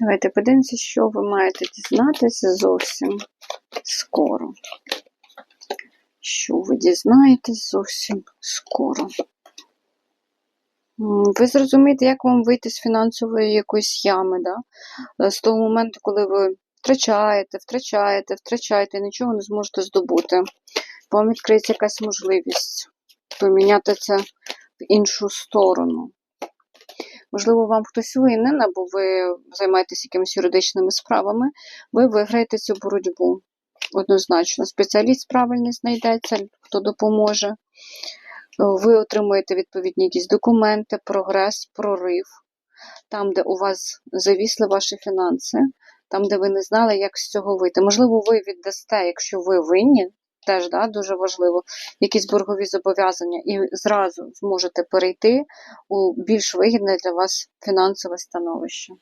Давайте подивимося, що ви маєте дізнатися зовсім скоро. Що ви дізнаєтесь зовсім скоро. Ви зрозумієте, як вам вийти з фінансової якоїсь ями, да? Е, з того моменту, коли ви втрачаєте, втрачаєте, втрачаєте, нічого не зможете здобути. Вам відкриється якась можливість поміняти це в іншу сторону. Можливо, вам хтось винен, або ви займаєтесь якимись юридичними справами, ви виграєте цю боротьбу. Однозначно, спеціаліст правильний знайдеться, хто допоможе. Ви отримуєте відповідні якісь документи, прогрес, прорив, там, де у вас завісли ваші фінанси, там, де ви не знали, як з цього вийти. Можливо, ви віддасте, якщо ви винні, теж да, дуже важливо, якісь боргові зобов'язання, і зразу зможете перейти у більш вигідне для вас фінансове становище.